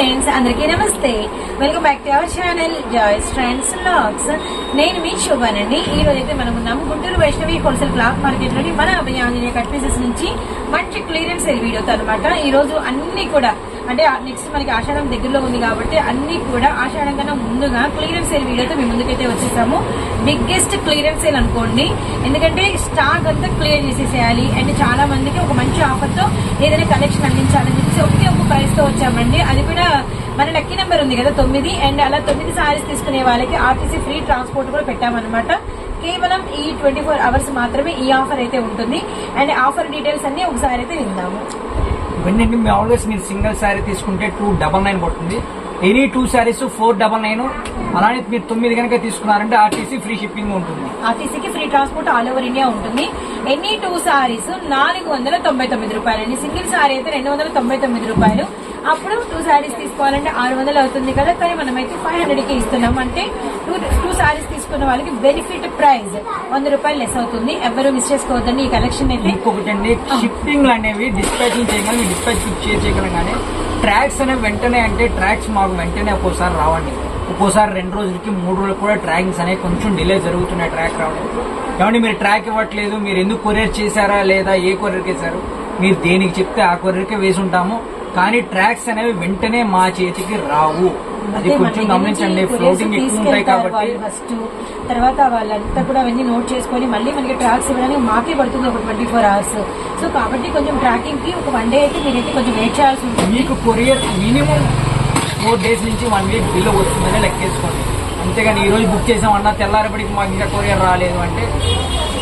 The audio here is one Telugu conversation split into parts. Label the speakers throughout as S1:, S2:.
S1: ఫ్రెండ్స్ అందరికీ నమస్తే. Welcome back to our channel Joys friends blogs నేను మీ శోభానండి. ఈ రోజు అయితే మనం ఉన్నాము గుంటూరు వైష్ణవి హోల్సేల్ క్లాత్ మార్కెట్లోని మన అభయ ఆంజనేయ కట్ పీసెస్ నుంచి మంచి క్లియరెన్స్ సేల్ వీడియోతో అనమాట ఈ రోజు అన్ని కూడా అంటే నెక్స్ట్ మనకి ఆషాఢం దగ్గరలో ఉంది కాబట్టి అన్ని కూడా ఆషాఢం కన్నా ముందుగా క్లియరెన్స్ సేల్ వీడియోతో మీ ముందుకైతే వచ్చేసాము. బిగ్గెస్ట్ క్లియరెన్స్ సేల్ అనుకోండి. ఎందుకంటే స్టాక్ అంతా క్లియర్ చేసేసేయాలి. అండ్ చాలా మందికి ఒక మంచి ఆఫర్తో ఏదైనా కలెక్షన్ అందించాలని చెప్పేసి ఒకే ఒక ప్రైస్తో వచ్చామండి. అది కూడా మన లక్కీ నెంబర్ ఉంది కదా తొమ్మిది. అండ్ అలా తొమ్మిది సారీస్ తీసుకునే వాళ్ళకి ఆర్టీసీ ఫ్రీ ట్రాన్స్పోర్ట్ కూడా పెట్టామన్నమాట. కేవలం ఈ ట్వంటీ ఫోర్ అవర్స్ మాత్రమే ఈ ఆఫర్ అయితే ఉంటుంది. అండ్ ఆఫర్ డీటెయిల్స్ అన్ని ఒకసారి అయితే విందాము.
S2: ఇవన్నీ మీ ఆల్వేస్ మీరు సింగిల్ శారీ తీసుకుంటే టూ డబల్ నైన్ పడుతుంది. Any two saris four double nine. అలానే మీరు తొమ్మిది కనుక తీసుకున్నారంటే ఆర్టీసీ ఫ్రీ షిప్పింగ్ ఉంటుంది.
S1: ఆర్టీసీకి free transport all over India ఉంటుంది. ఎన్ని టూ సారీస్ నాలుగు వందల తొంభై తొమ్మిది రూపాయలు. అండి సింగిల్ సారీ అయితే రెండు వందల తొంభై తొమ్మిది రూపాయలు. అప్పుడు టూ సారీస్ తీసుకోవాలంటే ఆరు వందలు అవుతుంది కదా. కానీ మనమైతే ఫైవ్ హండ్రెడ్కి ఇస్తున్నాం. అంటే టూ టూ సారీస్ తీసుకున్న వాళ్ళకి బెనిఫిట్ ప్రైస్ వంద రూపాయలు లెస్ అవుతుంది. ఎవరు మిస్ చేసుకోవద్దండి ఈ కలెక్షన్ అయితే.
S2: ఇంకొకటి అండి షిప్పింగ్ అనేవి డిస్పాచింగ్ చేయగలం డిస్పాచ్ చేయగలం కానీ ట్రాక్స్ అనేవి వెంటనే అంటే ట్రాక్స్ మాకు వెంటనే ఒక్కోసారి రావండి. ఒక్కోసారి రెండు రోజులకి మూడు రోజులకు కూడా ట్రాకింగ్స్ అనేవి కొంచెం డిలే జరుగుతున్నాయి ట్రాక్ రావడం ఏమంటే మీరు ట్రాక్ ఇవ్వట్లేదు మీరు ఎందుకు కొరియర్ చేశారా లేదా ఏ కొరియర్ చేశారు? మీరు దేనికి చెప్తే ఆ కొరియర్కే వేసి ఉంటాము. కానీ ట్రాక్స్ అనేవి వెంటనే మా చేతికి రావు. అది కొంచెం గమనించండి ఫ్లోటింగ్ ఎక్కువ ఉంటాయి కాబట్టి.
S1: ఫస్ట్ తర్వాత వాళ్ళంతా కూడా అవన్నీ నోట్ చేసుకొని మళ్ళీ మనకి ట్రాక్స్ ఇవ్వడానికి మాకే పడుతుంది ఒక ట్వంటీ ఫోర్ అవర్స్ సో కాబట్టి కొంచెం ట్రాకింగ్కి ఒక వన్ డే అయితే మీరైతే కొంచెం వెయిట్ చేయాల్సి ఉంటుంది.
S2: మీకు కొరియర్ మినిమం ఫోర్ డేస్ నుంచి వన్ వీక్ బిల్ వస్తుందని లెక్కేసుకోండి. అంతేగాని ఈ రోజు బుక్ చేసామన్నా తెల్లారబడికి మాకు ఇంకా కొరియర్ రాలేదు అంటే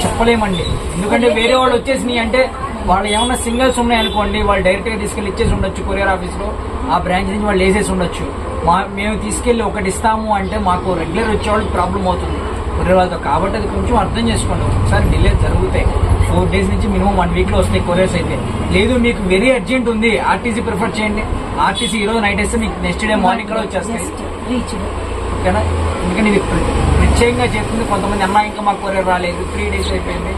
S2: చెప్పలేమండి. ఎందుకంటే వేరే వాళ్ళు వచ్చేసినాయి అంటే వాళ్ళు ఏమన్నా సింగిల్స్ ఉన్నాయనుకోండి వాళ్ళు డైరెక్ట్గా తీసుకెళ్ళి ఇచ్చేసి ఉండొచ్చు కొరియర్ ఆఫీస్లో. ఆ బ్రాంచ్ నుంచి వాళ్ళు వేసేసి ఉండొచ్చు. మా మేము తీసుకెళ్ళి ఒకటి ఇస్తాము అంటే మాకు రెగ్యులర్ వచ్చే వాళ్ళకి ప్రాబ్లం అవుతుంది. కొరియర్ వాళ్ళతో కాబట్టి అది కొంచెం అర్థం చేసుకోండి. ఒకసారి డిలే జరుగుతాయి. ఫోర్ డేస్ నుంచి మినిమం వన్ వీక్లో వస్తాయి కొరియర్స్ అయితే. లేదు మీకు వెరీ అర్జెంట్ ఉంది. ఆర్టీసీ ప్రిఫర్ చేయండి. ఆర్టీసీ ఈ రోజు నైట్ వేస్తే మీకు నెక్స్ట్ డే మార్నింగ్ కూడా వచ్చేస్తాయి. ఓకేనా? ఎందుకంటే ఇది ప్ర- ప్రత్యేకంగా చెప్తుంది. కొంతమంది అమ్మా ఇంకా మాకు కొరియర్ రాలేదు. త్రీ డేస్ అయిపోయింది.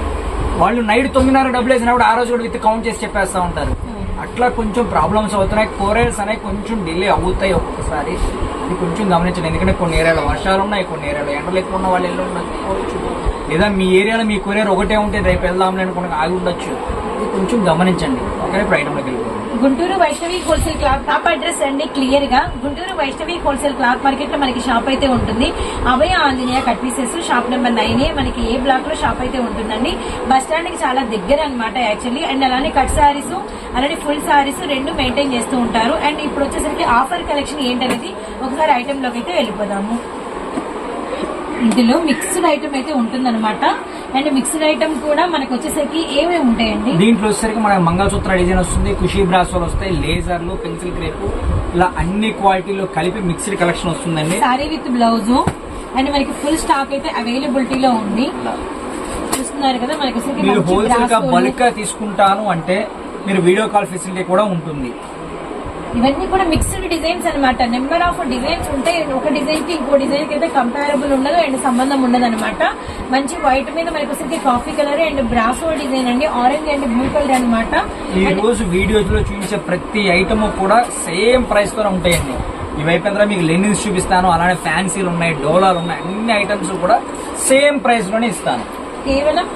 S2: వాళ్ళు నైట్ తొమ్మిదిన్నర డబ్బులు వేసినప్పుడు ఆ రోజు కూడా విత్ కౌంట్ చేసి చెప్పేస్తా ఉంటారు. అట్లా కొంచెం ప్రాబ్లమ్స్ అవుతున్నాయి. కొరియర్స్ అనేవి కొంచెం డిలే అవుతాయి. ఒక్కొక్కసారి ఇది కొంచెం గమనించండి ఎందుకంటే కొన్ని ఏరియాలో వర్షాలు ఉన్నాయి కొన్ని ఏరియాలో ఎండలు ఎక్కువ ఉన్న వాళ్ళు వెళ్ళి ఉండొచ్చు లేదా మీ ఏరియాలో మీ కొరియర్ ఒకటే ఉంటే రేపు వెళ్దాంలే అనుకుని ఆగి ఉండొచ్చు. ఇది కొంచెం గమనించండి. ఓకే ఇప్పుడు ఐటమ్లోకి వెళ్ళిపోతాం
S1: Guntur Vaishnavi wholesale cloth shop address అండి క్లియర్గా. గుంటూరు వైష్ణవి హోల్సేల్ క్లాత్ మార్కెట్లో మనకి షాప్ అయితే ఉంటుంది. Abhaya Anjaneya cut pieces shop number nine A మనకి ఏ బ్లాక్లో షాప్ అయితే ఉంటుందండి. బస్ స్టాండ్కి చాలా దగ్గర అనమాట యాక్చువల్లీ అండ్ అలానే కట్ సారీస్ అలానే ఫుల్ సారీస్ రెండు మెయింటైన్ చేస్తూ ఉంటారు. అండ్ ఇప్పుడు వచ్చేసరికి ఆఫర్ కలెక్షన్ ఏంటనేది ఒకసారి ఐటమ్లోకి అయితే వెళ్ళిపోదాము. ఇందులో మిక్స్డ్ ఐటమ్ అయితే ఉంటుందన్నమాట. అండ్ మిక్స్డ్ ఐటమ్ కూడా మనకు వచ్చేసరికి ఏమేమి ఉంటాయండి?
S2: దీంట్లో వచ్చేసరికి మనకి మంగళసూత్ర డిజైన్ వస్తుంది ఖుషీ బ్రాసోలు వస్తాయి లేజర్లు పెన్సిల్ క్రేపు ఇలా అన్ని క్వాలిటీలో కలిపి మిక్స్డ్ కలెక్షన్ వస్తుందండి.
S1: సారీ విత్ బ్లౌజ్ అండ్ మనకి ఫుల్ స్టాక్ అయితే అవైలబిలిటీలో ఉంది. చూస్తున్నారు కదా మనకి
S2: హోల్సేల్గా. బల్క్గా తీసుకుంటాను అంటే మీరు వీడియో కాల్ ఫెసిలిటీ కూడా ఉంటుంది.
S1: ఇవన్నీ కూడా మిక్స్డ్ డిజైన్స్ అన్నమాట. నెంబర్ ఆఫ్ డిజైన్స్ ఉంటాయి ఒక డిజైన్కి ఇంకో డిజైన్కి అయితే కంపారబుల్ ఉండదు అండ్ సంబంధం ఉండదు అనమాట మంచి వైట్ మీద మనకి వచ్చేసరికి coffee colour and brasso design అండి. ఆరెంజ్ అండ్ బ్లూ కలర్ అనమాట
S2: ఈ రోజు వీడియోస్లో చూపించే ప్రతి ఐటమ్ కూడా సేమ్ ప్రైస్ తోనే ఉంటాయండి. ఇవైపోయిన మీకు లెనిన్స్ చూపిస్తాను అలానే ఫ్యాన్సీలు ఉన్నాయి డోలాలు ఉన్నాయి అన్ని ఐటమ్స్ కూడా సేమ్ ప్రైస్లోనే ఇస్తాను.
S1: కేవలం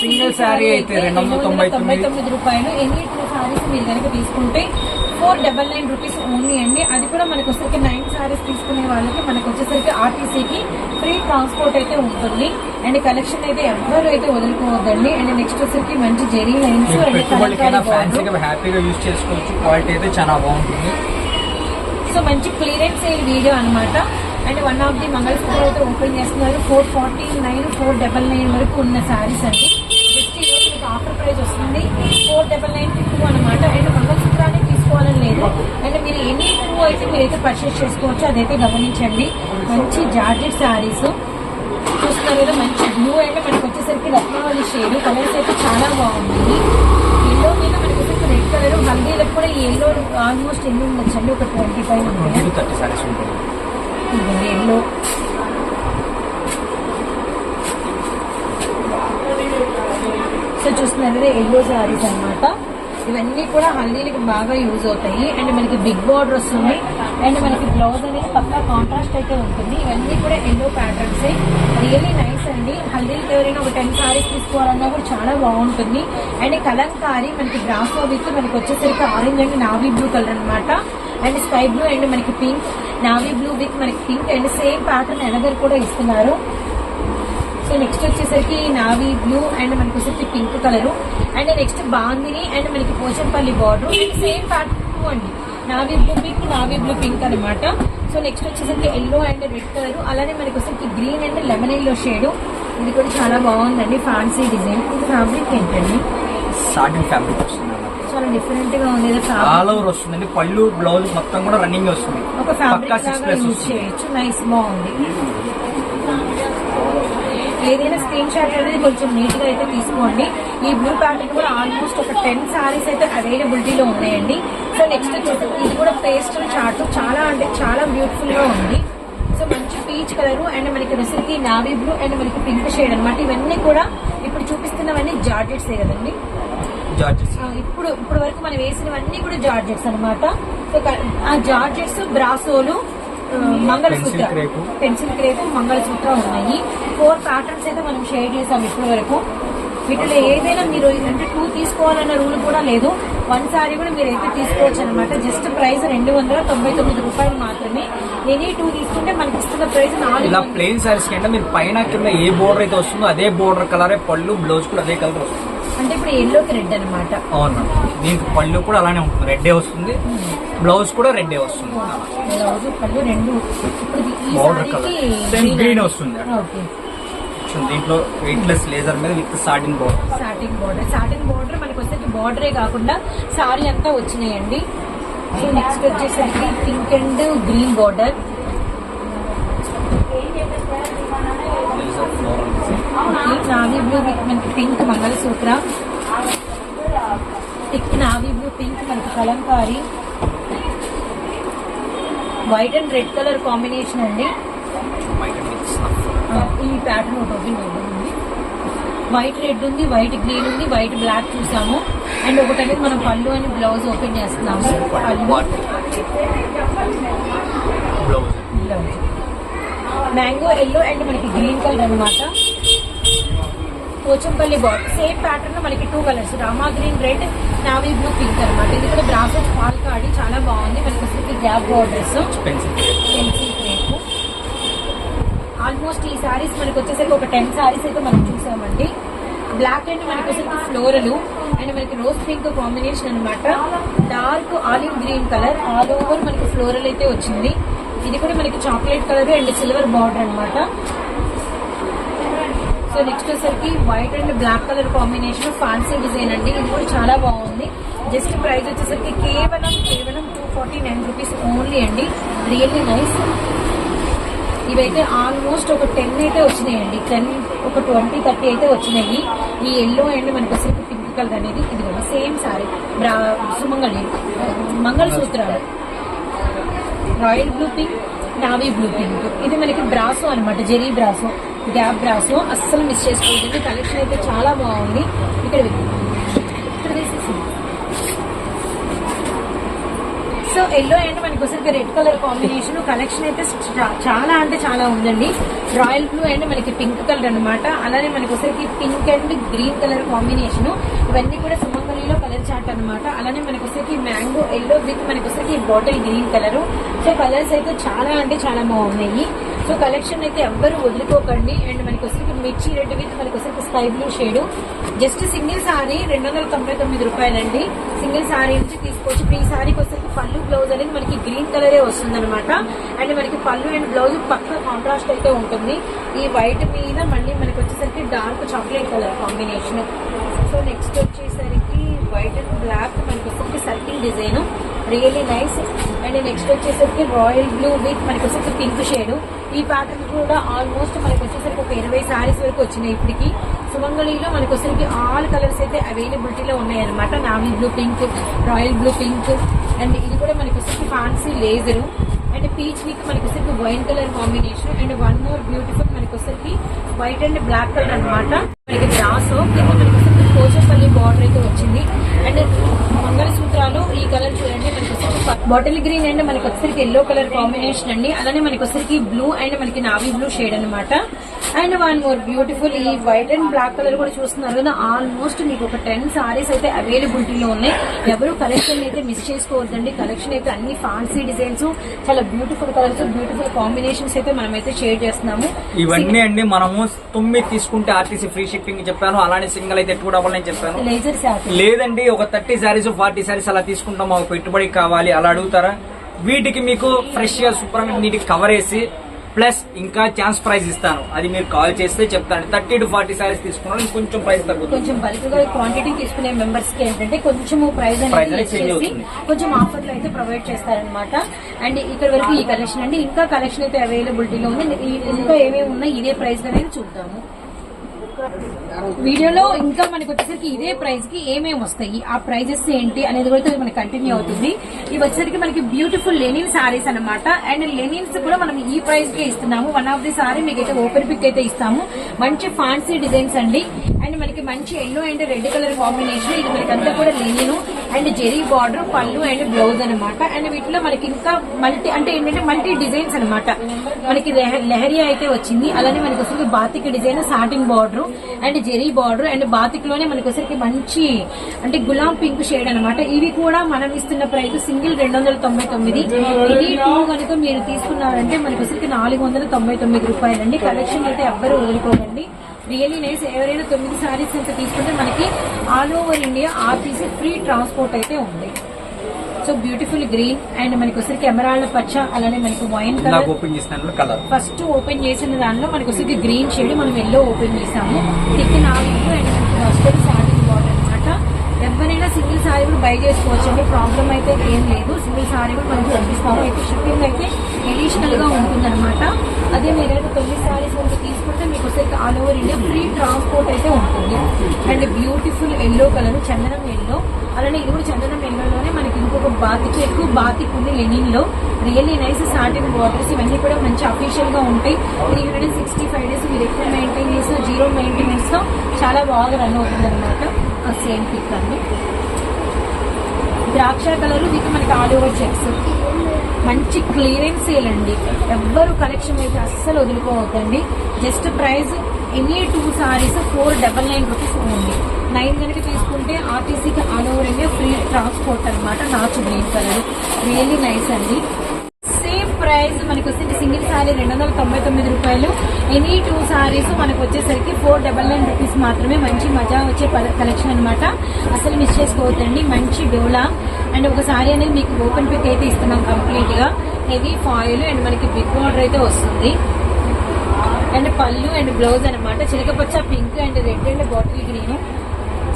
S2: సింగిల్ శారీ అయితే రెండు వందల తొంభై తొమ్మిది
S1: రూపాయలు. ఎన్ని టూ సారీస్ మీరు కనుక తీసుకుంటే four double nine rupees only అండి. అది కూడా మనకు వచ్చేసరికి నైన్ సారీస్ తీసుకునే వాళ్ళకి మనకు వచ్చేసరికి ఆర్టీసీకి ఫ్రీ ట్రాన్స్పోర్ట్ అయితే ఉంటుంది. అండ్ కలెక్షన్ అయితే ఎవ్వరు అయితే వదులుకోవద్దండి. అండ్ నెక్స్ట్ వచ్చేసరికి మంచి జెరీ లైన్స్
S2: హ్యాపీగా యూజ్ చేసుకోవచ్చు. క్వాలిటీ అయితే చాలా బాగుంటుంది.
S1: సో మంచి క్లియరెన్స్ సేల్ వీడియో అన్నమాట. And one of the mangalsutra అయితే ఓపెన్ చేస్తున్నారు. Four forty nine four double nine వరకు ఉన్న శారీస్ అండి. జస్ట్ ఈ రోజు మీకు ఆఫర్ ప్రైస్ వస్తుంది. ఫోర్ డబల్ నైన్ టూ అనమాట అండ్ తీసుకోవాలని లేదు. అండ్ మీరు ఎన్ని టూ అయితే మీరైతే పర్చేస్ చేసుకోవచ్చు అదైతే గమనించండి. మంచి జార్జెట్ శారీస్. చూస్తున్నారు కదా మంచి బ్లూ అంటే మనకి వచ్చేసరికి రత్నావళి షేడ్ కలర్స్ అయితే చాలా బాగుంది ఎల్లో మీద మనకి వచ్చేసరికి రెడ్ కలర్ హల్దీలకు కూడా ఎల్లో ఆల్మోస్ట్ ఎన్ని ఉండొచ్చు అండి ఒక ట్వంటీ ఫైవ్
S2: ఉంటుంది
S1: ఎల్లో సో చూస్తున్నారు కదా ఎల్లో సారీస్ అన్నమాట. ఇవన్నీ కూడా హల్దీలకి బాగా యూజ్ అవుతాయి. అండ్ మనకి బిగ్ బార్డర్ వస్తుంది. అండ్ మనకి బ్లౌజ్ అనేది పక్కా కాంట్రాస్ట్ అయితే ఉంటుంది. ఇవన్నీ కూడా ఎల్లో ప్యాటర్న్స్ రియల్లీ నైస్ అండి. హల్దీలకి ఎవరైనా ఒక టెన్ సారీస్ తీసుకోవాలన్నా కూడా చాలా బాగుంటుంది. అండ్ కలంకారీ మనకి గ్రాఫో విత్ మనకి వచ్చేసరికి orange and navy blue colour అన్నమాట. అండ్ స్కై బ్లూ అండ్ మనకి పింక్ నావీ బ్లూ విత్ మనకి pink and same pattern another కూడా ఇస్తున్నారు. సో నెక్స్ట్ వచ్చేసరికి నావీ బ్లూ అండ్ మనకి వచ్చేసరికి pink colour. And next bandhani and మనకి Pochampally border and same pattern two అండి. Navy blue pink navy blue pink అనమాట సో నెక్స్ట్ వచ్చేసరికి ఎల్లో అండ్ రెడ్ కలర్. అలానే మనకి వచ్చేసరికి green and lemon yellow shade ఇది కూడా చాలా బాగుందండి. ఫ్యాన్సీ డిజైన్ ఇది ఫ్యాబ్రిక్ ఏంటండి?
S2: సాటిన్ ఫ్యాబ్రిక్ వస్తుంది
S1: చాలా డిఫరెంట్గా ఉంది. ఏదో
S2: ఆల్
S1: fabric.
S2: ఓవర్ వస్తుందండి. పళ్ళు బ్లౌజ్ మొత్తం కూడా రన్నింగ్ వస్తుంది.
S1: ఒక
S2: పక్కా
S1: ఫ్యాబ్రిక్
S2: సిక్స్
S1: లాగా
S2: ప్లస్
S1: యూజ్
S2: వస్తుంది
S1: చేయొచ్చు. నైస్ బాగుంది. ఏదైనా స్క్రీన్ షాట్ అనేది కొంచెం నీట్గా అయితే తీసుకోండి. ఈ బ్లూ ప్యాటర్న్ కూడా ఆల్మోస్ట్ ఒక టెన్ సారీస్ అయితే అవైలబిలిటీలో ఉన్నాయండి. సో నెక్స్ట్ వచ్చేసి ఇది కూడా పేస్టల్ చార్ట్ చాలా అంటే చాలా బ్యూటిఫుల్గా ఉంది. సో మంచి పీచ్ కలర్ అండ్ మనకి రిసరికి నావీ బ్లూ అండ్ మనకి పింక్ షేడ్ అన్నమాట. ఇవన్నీ కూడా ఇప్పుడు చూపిస్తున్నవన్నీ జార్జెట్సే కదండి? ఇప్పుడు ఇప్పుడు వరకు మనం వేసినవన్నీ కూడా జార్జెట్స్ అనమాట సో ఆ జార్జెట్స్ బ్రాసోలు మంగళసూత్ర. పెన్సిల్ క్రేపు మంగళసూత్ర ఉన్నాయి. ఫోర్ ప్యాటర్న్స్ అయితే మనం షేర్ చేసాం ఇప్పటి వరకు. వీటిలో ఏదైనా మీరు అంటే టూ తీసుకోవాలన్న రూల్ కూడా లేదు. వన్ సారీ కూడా మీరు అయితే తీసుకోవచ్చు అనమాట జస్ట్ ప్రైస్ రెండు వందల తొంభై తొమ్మిది రూపాయలు మాత్రమే. ఎనీ టూ తీసుకుంటే మనకి ఇస్తున్న ప్రైస్ నాలుగు.
S2: ప్లెయిన్ సారీస్ కంటే మీరు పైన కింద ఏ బోర్డర్ అయితే వస్తుందో అదే బోర్డర్ కలరే పళ్ళు బ్లౌజ్ కూడా అదే కలర్ వస్తుంది.
S1: అంటే ఇప్పుడు ఎల్లోకి రెడ్ అనమాట
S2: అవును దీనికి పళ్ళు కూడా అలానే ఉంటుంది రెడ్డే వస్తుంది. బ్లౌజ్ కూడా రెడ్డే వస్తుంది.
S1: బ్లౌజ్ పళ్ళు రెండు. సారీకి
S2: Same green వస్తుంది. దీంట్లో వెయిట్లెస్ లేజర్ మీద with satin border
S1: satin border satin border మనకి వచ్చేసి బార్డరే కాకుండా సారీ అంతా వచ్చినాయండి. నెక్స్ట్ వచ్చేసరికి pink and green border navy blue with మనకి pink mangalsutra. Thick navy blue pink మనకి Kalamkari. White and red colour combination అండి. ఈ ప్యాటర్న్ ఒకటి ఓపెన్ అవుతుంది వైట్ రెడ్ ఉంది వైట్ గ్రీన్ ఉంది వైట్ బ్లాక్ చూసాము. అండ్ ఒకటి అనేది మనం పళ్ళు. అని బ్లౌజ్ ఓపెన్ చేస్తున్నాము మ్యాంగో ఎల్లో అండ్ మనకి గ్రీన్ కలర్ అన్నమాట. పోచంపల్లి బార్డర్ సేమ్ ప్యాటర్న్ మనకి two colours Rama green red navy blue pink అనమాట ఇది కూడా బ్రాసెస్ పాల్కాడి చాలా బాగుంది. మనకి వచ్చేసి గ్యాప్ బార్డర్స్ ఆల్మోస్ట్ ఈ సారీస్ మనకి వచ్చేసరికి ఒక టెన్ సారీస్ అయితే మనం చూసామండి. బ్లాక్ అండ్ మనకి వచ్చేసరికి ఫ్లోరల్ అండ్ మనకి రోజ్ పింక్ కాంబినేషన్ అన్నమాట. Dark olive green colour all over మనకి ఫ్లోరల్ అయితే వచ్చింది. ఇది కూడా మనకి chocolate colour and silver border అన్నమాట. సో నెక్స్ట్ వచ్చేసరికి white and black colour combination fancy design అండి. ఇది కూడా చాలా బాగుంది. జస్ట్ ప్రైస్ వచ్చేసరికి కేవలం కేవలం two forty nine rupees only అండి. రియల్లీ నైస్ ఇవైతే ఆల్మోస్ట్ ఒక టెన్ అయితే వచ్చినాయండి. టెన్ ఒక ట్వంటీ థర్టీ అయితే వచ్చినాయి. ఈ ఎల్లో అండ్ మనకి వచ్చేసరికి పింక్ కలర్ అనేది ఇది కూడా సేమ్ సారీ బ్రా Sumangali మంగళసూత్రాలు. Royal blue pink navy blue pink. ఇది మనకి బ్రాసో అన్నమాట జెరీ బ్రాసో గ్యాప్ బ్రాసో. అస్సలు మిస్ చేసుకోవద్దు. కలెక్షన్ అయితే చాలా బాగుంది. ఇక్కడ ఇక్కడ తీసేసి సో ఎల్లో అండ్ మనకి వచ్చరికి రెడ్ కలర్ కాంబినేషన్ కలెక్షన్ అయితే చాలా అంటే చాలా ఉందండి. రాయల్ బ్లూ అండ్ మనకి పింక్ కలర్ అన్నమాట. అలానే మనకి వచ్చరికి pink and green colour combination ఇవన్నీ కూడా సుమంగళిలో కలర్ అనమాట అలానే మనకు వచ్చరికి మ్యాంగో ఎల్లో విత్ మనకి వచ్చరికి bottle green colour. So colours అయితే చాలా అంటే చాలా బాగున్నాయి. సో కలెక్షన్ అయితే ఎవ్వరు వదులుకోకండి. అండ్ మనకి మిర్చి రెడ్ విత్ మనకి వచ్చరికి sky blue shade. Just single sari రెండు వందల తొంభై తొమ్మిది రూపాయలండి. సింగిల్ సారీ నుంచి తీసుకోవచ్చు. ఈ సారీకి వచ్చేసి పళ్ళు బ్లౌజ్ అనేది మనకి గ్రీన్ కలరే వస్తుంది అనమాట అండ్ మనకి పళ్ళు అండ్ బ్లౌజ్ పక్క కాంట్రాస్ట్ అయితే ఉంటుంది. ఈ వైట్ మీద మళ్ళీ మనకి వచ్చేసరికి dark chocolate colour combination. So next వచ్చేసరికి వైట్ అండ్ బ్లాక్ మనకి వచ్చేసరికి circle design really nice and next వచ్చేసరికి రాయల్ బ్లూ విత్ మనకి వచ్చేసరికి పింక్ షేడ్ ఈ ప్యాటర్న్ కూడా ఆల్మోస్ట్ మనకి వచ్చేసరికి ఒక ఇరవై సారీస్ వరకు వచ్చినాయి ఇప్పటికి. సుమంగళిలో మనకి వచ్చేసరికి ఆల్ కలర్స్ అయితే అవైలబిలిటీలో ఉన్నాయన్నమాట. Navy blue pink royal blue pink and ఇది కూడా మనకి వచ్చేసరికి fancy laser and peach with మనకి వచ్చేసరికి wine colour combination and one more beautiful మనకి వచ్చేసరికి వైట్ అండ్ బ్లాక్ కలర్ అన్నమాట. మనకి బ్రాస్ కింద మనకి పోచంపల్లి బార్డర్ అయితే వచ్చింది. అండ్ మంగళసూత్రాలు ఈ కలర్ చూడండి మనకి వచ్చేసరికి బాటిల్ గ్రీన్ అండ్ మనకి వచ్చేసరికి ఎల్లో కలర్ కాంబినేషన్ అండి. అలానే మనకి వచ్చేసరికి బ్లూ అండ్ మనకి నావీ బ్లూ షేడ్ అనమాట అండ్ వన్ మోర్ బ్యూటిఫుల్ ఈ వైట్ అండ్ బ్లాక్ కలర్ కూడా చూస్తున్నారు కదా ఆల్మోస్ట్ మీకు ఒక టెన్ సారీస్ అయితే అవైలబిలిటీలో ఉన్నాయి. ఎవరు కలెక్షన్ అయితే మిస్ చేసుకోవద్దండి. కలెక్షన్ అయితే అన్ని ఫ్యాన్సీ డిజైన్స్ చాలా బ్యూటిఫుల్ కలర్స్ బ్యూటిఫుల్ కాంబినేషన్స్ అయితే మనం అయితే షేర్ చేస్తున్నాము.
S2: ఇవన్నీ అండి మనము తొమ్మిది తీసుకుంటే ఆర్టీసీ ఫ్రీ షిప్పింగ్ చెప్పాను. అలానే సింగిల్ అయితే టూ డబల్ నేను చెప్పాను.
S1: లేజర్
S2: లేదండి ఒక థర్టీ శారీస్ ఫార్టీ శారీస్ అలా తీసుకుంటాం. మాకు పెట్టుబడి కావాలి అలా అడుగుతారా? వీటికి మీకు ఫ్రెష్గా శుభ్రంగా నీటికి కవర్ వేసి ప్లస్ ఇంకా ఛాన్స్ ప్రైస్ ఇస్తాను. అది మీరు కాల్ చేస్తే చెప్తాను. థర్టీ టు ఫార్టీ శారీస్ తీసుకున్నాను ఇంకొంచెం ప్రైస్ తగ్గుతుంది.
S1: కొంచెం బల్క్గా క్వాంటిటీ తీసుకునే మెంబర్స్కి ఏంటంటే కొంచెం ప్రైస్ అనేది. కొంచెం ఆఫర్లు అయితే ప్రొవైడ్ చేస్తారనమాట అండ్ ఇక్కడ వరకు ఈ కలెక్షన్ అండి. ఇంకా కలెక్షన్ అయితే అవైలబిలిటీలో ఉంది. ఇంకా ఏమేమి ఉన్నాయి ఇదే ప్రైస్ అనేది చూద్దాము. వీడియోలో ఇంకా మనకి వచ్చేసరికి ఇదే ప్రైస్కి ఏమేమి వస్తాయి? ఆ ప్రైజెస్ ఏంటి అనేది కూడా మనకి కంటిన్యూ అవుతుంది. ఇవి వచ్చేసరికి మనకి బ్యూటిఫుల్ లెనిన్ సారీస్ అన్నమాట. అండ్ లెనిన్స్ కూడా మనం ఈ ప్రైస్ కే ఇస్తున్నాము. వన్ ఆఫ్ ది సారీ మీకు అయితే ఓపెన్ పిక్ అయితే ఇస్తాము. మంచి ఫాన్సీ డిజైన్స్ అండి. అండ్ మనకి మంచి yellow and red colour combination ఇది మనకి అంతా కూడా linen and zari border pallu and blouse అన్నమాట. అండ్ వీటిలో మనకి ఇంకా మల్టీ అంటే ఏంటంటే మల్టీ డిజైన్స్ అనమాట మనకి లెహ- లెహరియా అయితే వచ్చింది. అలానే మనకి వస్తుంది batik design satin border and zari border and బాతిక్లోనే మనకి వచ్చరికి మంచి అంటే గులాం పింక్ షేడ్ అనమాట ఇవి కూడా మనం ఇస్తున్న ప్రైస్ సింగిల్ రెండు వందల తొంభై తొమ్మిది. ఇది టూ కనుక మీరు తీసుకున్నారంటే మనకి వచ్చరికి నాలుగు వందల తొంభై తొమ్మిది రూపాయలండి. కలెక్షన్ అయితే ఎవ్వరు వదులుకోకండి రియల్లీ నైస్ ఎవరైనా తొమ్మిది సారీస్ అంతా తీసుకుంటే మనకి all over India RTC free transport అయితే ఉంది. సో బ్యూటిఫుల్ గ్రీన్ అండ్ మనకి వచ్చరికి ఎమరాల్డ్ పచ్చ అలానే మనకి వైన్ కలర్
S2: ఓపెన్ చేసిన కలర్
S1: ఫస్ట్ ఓపెన్ చేసిన దానిలో మనకి వచ్చరికి గ్రీన్ షేడ్ మనం ఎల్లో ఓపెన్ చేసాము. థిక్ నాలుగు అండ్ మనకి మస్టర్డ్ సాటింగ్ బార్డర్ అనమాట ఎవరైనా సింగిల్ సారీ కూడా బై చేసుకోవచ్చు అంటే ప్రాబ్లం అయితే ఏం లేదు. సింగిల్ సారీ కూడా మనం పంపిస్తాము అయితే షిప్పింగ్ అయితే ఎడిషనల్గా ఉంటుందన్నమాట. అదే మీరు తొమ్మిది సారీస్ కనుక తీసుకుంటే మీకు వచ్చేసి all over India free transport అయితే ఉంటుంది. అండ్ బ్యూటిఫుల్ ఎల్లో కలర్ చందనం ఎల్లో అలానే ఇది కూడా చందనం ఎల్లోనే మనకి ఇంకొక బాతికి ఎక్కువ బాతికి ఉంది లెనిన్లో. రియల్లీ నైస్ సాటిన్ బార్డర్స్ ఇవన్నీ కూడా మంచి అఫీషియల్గా ఉంటాయి. Three hundred sixty five days మీరు ఎక్కువ మెయింటైన్ చేస్తూ జీరో మెయింటెనెన్స్తో చాలా బాగా రన్ అవుతుంది అనమాట సేమ్ పిక్ అండి. ద్రాక్ష కలర్ దీనికి మనకి ఆల్ ఓవర్ చెక్స్ మంచి క్లియరెన్స్ సేల్ అండి. ఎవ్వరు కలెక్షన్ అయితే అస్సలు వదులుకోవద్దండి. Just price any two saris four double nine rupees ఉంది. నైన్ కనుక తీసుకుంటే ఆర్టీసీకి all over India free transport అనమాట నాచు గ్రీన్ కలర్. రియల్లీ నైస్ అండి. ప్రైస్ మనకు వచ్చేసి సింగిల్ సారీ రెండు వందల తొంభై తొమ్మిది రూపాయలు. ఎనీ టూ శారీస్ మనకు వచ్చేసరికి ఫోర్ డబల్ నైన్ రూపీస్ మాత్రమే మంచి మజా వచ్చే కలెక్షన్ అనమాట అసలు మిస్ చేసుకోవద్దండి మంచి డోలా. అండ్ ఒక శారీ అనేది మీకు ఓపెన్ పిక్ అయితే ఇస్తున్నాం కంప్లీట్గా హెవీ ఫాయిల్ అండ్ మనకి బిగ్ బార్డర్ అయితే వస్తుంది. అండ్ పళ్ళు అండ్ బ్లౌజ్ అనమాట చిలకపచ్చ pink and red and bottle green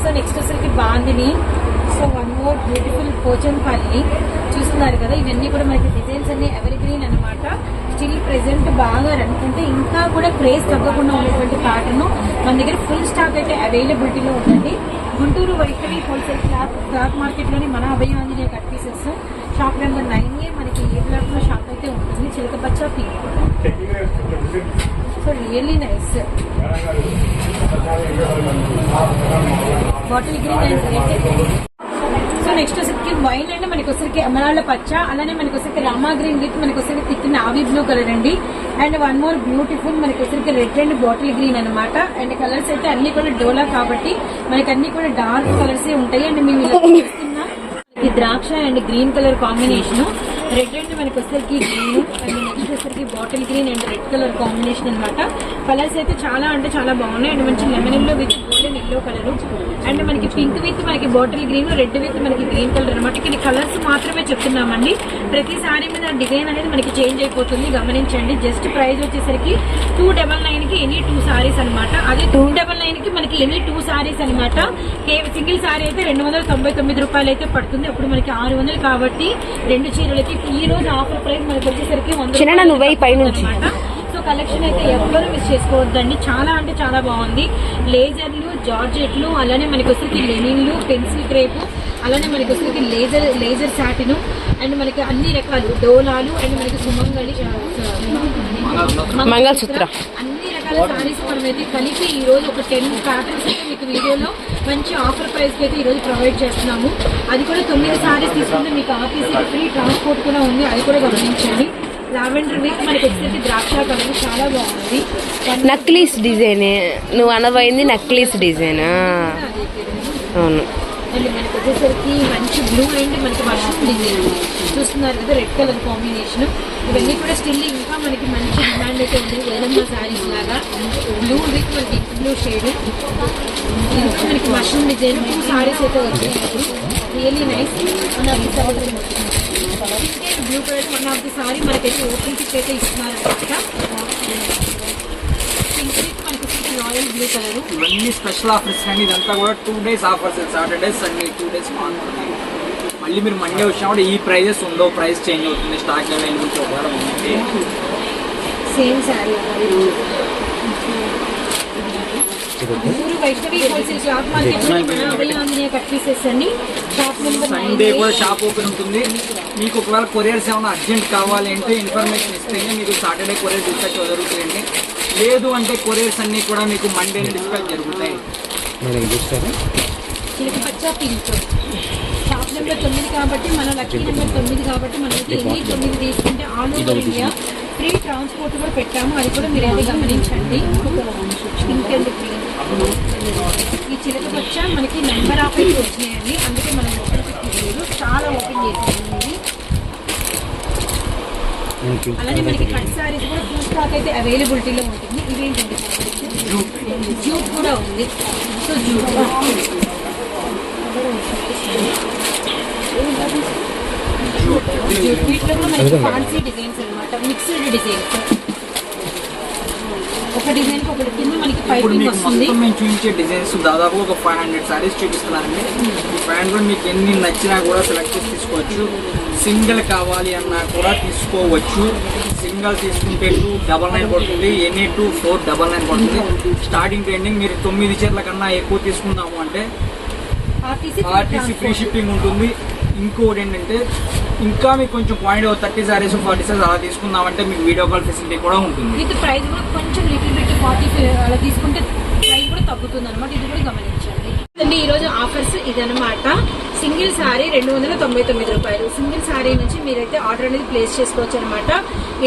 S1: so next వచ్చేసరికి bandhani. So one more beautiful Pochampally చూస్తున్నారు కదా ఇవన్నీ కూడా మనకి డిజైన్స్ అన్ని ఎవర్ గ్రీన్ అనమాట స్టిల్ ప్రెసెంట్ బాగా అనుకుంటే ఇంకా కూడా క్రేజ్ తగ్గకుండా ఉన్నటువంటి కాటన్ మన దగ్గర ఫుల్ స్టాక్ అయితే అవైలబిలిటీలో ఉందండి. గుంటూరు వైఖరి హోల్సేల్ క్లాత్ క్లాత్ మార్కెట్లోని మన Abhaya Anjaneya cut pieces shop number nine A మనకి ఏ బ్లాక్లో షాప్ అయితే ఉంటుంది? చిలకపచ్చ P so really nice bottle green and red so next వచ్చరికి వైన్ అంటే మనకి వచ్చరికి ఎమరాళ్ళ పచ్చ అలానే మనకి వచ్చరికి రామా గ్రీన్ విత్ మనకి వచ్చరికి థిక్ నావీ బ్లూ కలర్ అండి. అండ్ వన్ మోర్ బ్యూటిఫుల్ మనకి వచ్చరికి రెడ్ అండ్ బాటిల్ గ్రీన్ అనమాట అండ్ కలర్స్ అయితే అన్ని కూడా డోలా కాబట్టి మనకి అన్ని కూడా డార్క్ కలర్స్ ఉంటాయి. అండ్ మేము ద్రాక్ష and green colour combination red and మనకి వచ్చేసరికి గ్రీన్ అండ్ నెక్స్ట్ వచ్చేసరికి bottle green and red colour combination అన్నమాట. కలర్స్ అయితే చాలా అంటే చాలా బాగున్నాయి. అండ్ మంచి lemon yellow with golden yellow colour and మనకి పింక్ విత్ మనకి బాటిల్ గ్రీన్ రెడ్ విత్ మనకి గ్రీన్ కలర్ అనమాట ఇక్కడ కలర్స్ మాత్రమే చెప్తున్నామండి. ప్రతి సారీ మీద డిజైన్ అనేది మనకి చేంజ్ అయిపోతుంది. గమనించండి. జస్ట్ ప్రైస్ వచ్చేసరికి టూ డబల్ నైన్కి ఎనీ టూ సారీస్ అనమాట అదే టూ డబల్ నైన్కి మనకి ఎనీ టూ సారీస్ అనమాట సింగిల్ సారీ అయితే రెండు వందల తొంభై తొమ్మిది రూపాయలు అయితే పడుతుంది. అప్పుడు మనకి ఆరు వందలు కాబట్టి రెండు చీరలకి ఈ రోజు ఆఫర్ ప్రైస్ మనకి వచ్చేసరికి
S3: చిన్న నువ్వే పైనుంచి.
S1: అన్నమాట. సో కలెక్షన్ అయితే ఎవ్వరు మిస్ చేసుకోవద్దండి చాలా అంటే చాలా బాగుంది లేజర్లు జార్జెట్లు అలానే మనకి వచ్చరికి లెనిన్లు పెన్సిల్ క్రేపు అలానే మనకి వచ్చరికి లేజర్ లేజర్ సాటిన్ అండ్ మనకి అన్ని రకాలు డోలాలు అండ్ మనకి సుమంగళి
S3: మంగళసూత్ర.
S1: అన్ని రకాల సారీస్ మనమైతే కలిపి ఈ రోజు ఒక టెన్ ప్యాటర్న్స్ అయితే మీకు వీడియోలో మంచి ఆఫర్ ప్రైస్కి అయితే ఈ రోజు ప్రొవైడ్ చేస్తున్నాము. అది కూడా తొమ్మిది సారీస్ తీసుకుంటే మీకు ఆఫీస్కి ఫ్రీ ట్రాన్స్పోర్ట్ కూడా ఉంది. అది కూడా గమనించండి. లావెండర్ వీక్ మనకి వచ్చేసి ద్రాక్ష కలర్ చాలా బాగుంది.
S3: Necklace design. నువ్వు అనబోయింది నక్లీస్ డిజైన్? అవును.
S1: అండ్ మనకు వచ్చేసరికి మంచి బ్లూ అండ్ మనకి మష్రూమ్ డిజైన్ చూస్తున్నారు కదా రెడ్ కలర్ కాంబినేషన్ ఇవన్నీ కూడా స్టిల్ ఇంకా మనకి మంచి డిమాండ్ అయితే ఉంది. వేలమ్మ శారీస్ లాగా. బ్లూ విత్ మనకి బ్లూ షేడ్ ఇది మనకి మష్రూమ్ డిజైన్ టూ శారీస్ అయితే వచ్చాయి రియలీ నైస్ మన blue colour one of the sari మనకైతే ఓపెన్ టిక్ అయితే ఇస్తున్నారు అనమాట పింక్ మనకి రాయల్ బ్లూ కలర్
S2: ఇవన్నీ స్పెషల్ ఆఫర్స్ కానీ ఇదంతా కూడా two days offers Saturday Sunday two days మాత్రమే మళ్ళీ మీరు మండే వచ్చినా కూడా ఈ ప్రైజెస్ ఉందో ప్రైస్ చేంజ్ అవుతుంది. స్టాక్ ఒకవేళ ఉంది.
S1: Same sari Vaishnavi wholesale cloth మార్కెట్లో మన అభయ ఆంజనేయ కట్ పీసెస్ అండి షాప్ నెంబర్
S2: సండే కూడా షాప్ ఓపెన్ ఉంటుంది. మీకు ఒకవేళ కొరియర్స్ ఏమైనా అర్జెంట్ కావాలి అంటే ఇన్ఫర్మేషన్ ఇస్తేనే మీకు సాటర్డే కొరియర్ డిస్పాచ్ జరుగుతాయండి లేదు అంటే కొరియర్స్ అన్నీ కూడా మీకు మండే డిస్పాచ్ జరుగుతాయి
S1: చిలకపచ్చ పింక్. షాప్ నెంబర్ తొమ్మిది కాబట్టి మన లక్కీ నెంబర్ తొమ్మిది కాబట్టి మనకి ఎన్ని తొమ్మిది తీసుకుంటే all over India free transport కూడా పెట్టాము. అది కూడా మీరు అయితే గమనించండి. గ్రీన్ ఈ చిలకపచ్చ మనకి నెంబర్ ఆఫ్ అయితే వచ్చినాయండి. అందుకే మనం ఓపెన్ పెట్టలేదు చాలా ఓపెన్ ఇది అలానే మనకి కట్ సారీస్ కూడా ఫుల్ స్టాక్ అయితే అవైలబిలిటీలో ఉంటుంది. ఇవేంటండి జూట్ కూడా ఉంది. సో జూట్ వీటిలో మనకి ఫ్యాన్సీ డిజైన్స్ అన్నమాట. మిక్స్డ్ డిజైన్స్ ఒక డిజైన్కి ఒకటి కింద మనకి
S2: ఇప్పుడు
S1: పైపింగ్
S2: మీకు
S1: వస్తుంది.
S2: మొత్తం మేము చూపించే డిజైన్స్ దాదాపు ఒక ఫైవ్ హండ్రెడ్ సారీస్ చూపిస్తున్నానండి ఈ ప్యాంట్ కూడా మీకు ఎన్ని నచ్చినా కూడా సెలెక్ట్ చేసి తీసుకోవచ్చు. సింగిల్ కావాలి అన్నా కూడా తీసుకోవచ్చు. సింగిల్ తీసుకుంటే టూ డబల్ నైన్ పడుతుంది. Any two four double nine పడుతుంది. స్టార్టింగ్ ట్రెండింగ్ మీరు తొమ్మిది చీరల కన్నా ఎక్కువ తీసుకుందాము అంటే
S1: ఆర్టీసీ
S2: ఫ్రీ షిప్పింగ్ ఉంటుంది. ఇంకోటి ఏంటంటే ఇంకా మీకు కొంచెం point thirty saris forty saris అలా తీసుకుందామంటే మీకు వీడియో కాల్ ఫెసిలిటీ కూడా ఉంటుంది.
S1: విత్ ప్రైస్ కూడా కొంచెం లిటిల్ బిట్ ఫార్టీ అలా తీసుకుంటే ప్రైస్ కూడా తగ్గుతుంది అనమాట ఇది కూడా గమనించండి. ఈ రోజు ఆఫర్స్ ఇదనమాట సింగిల్ సారీ రెండు వందల తొంభై తొమ్మిది రూపాయలు. సింగిల్ శారీ నుంచి మీరైతే ఆర్డర్ అనేది ప్లేస్ చేసుకోవచ్చు అనమాట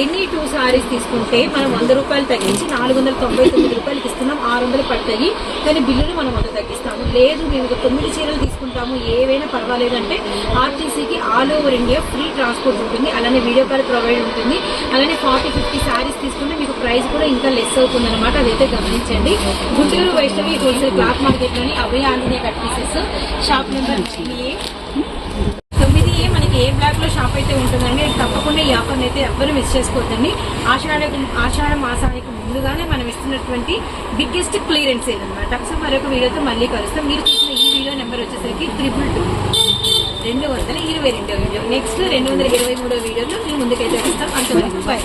S1: ఎన్ని టూ శారీస్ తీసుకుంటే మనం వంద రూపాయలు తగ్గించి నాలుగు వందల తొంభై తొమ్మిది రూపాయలకి ఇస్తున్నాం ఆరు వందలు పడతాయి. కానీ బిల్లులు మనం వంద తగ్గిస్తాము. లేదు మేము ఇక తొమ్మిది చీరలు తీసుకుంటాము. ఏవైనా పర్వాలేదు అంటే ఆర్టీసీకి all over India free transport ఉంటుంది. అలానే వీడియో కాల్ ప్రొవైడ్ ఉంటుంది. అలానే ఫార్టీ ఫిఫ్టీ శారీస్ తీసుకుంటే మీకు ప్రైస్ కూడా ఇంకా లెస్ అవుతుంది అనమాట అదైతే గమనించండి. Guntur Vaishnavi wholesale cloth మార్కెట్లోని Abhaya Anjaneya cut pieces. Shop number A A బ్లాక్లో షాప్ అయితే ఉంటుందండి. తప్పకుండా ఈ ఆఫర్ అయితే ఎవ్వరూ మిస్ చేసుకోవద్దండి. ఆషాఢ ఆషాఢ మాసానికి ముందుగానే మనం ఇస్తున్నటువంటి బిగ్గెస్ట్ క్లియరెన్స్ ఏదన్నమాట. సో మరొక వీడియోతో మళ్ళీ కలుస్తాం. మీరు చూసిన ఈ వీడియో నెంబర్ వచ్చేసరికి త్రిపుల్ టూ రెండు వందల ఇరవై రెండో వీడియో. నెక్స్ట్ రెండు వందల ఇరవై మూడో వీడియోలో మేము ముందుకైతే వస్తాం. అంతవరకు బై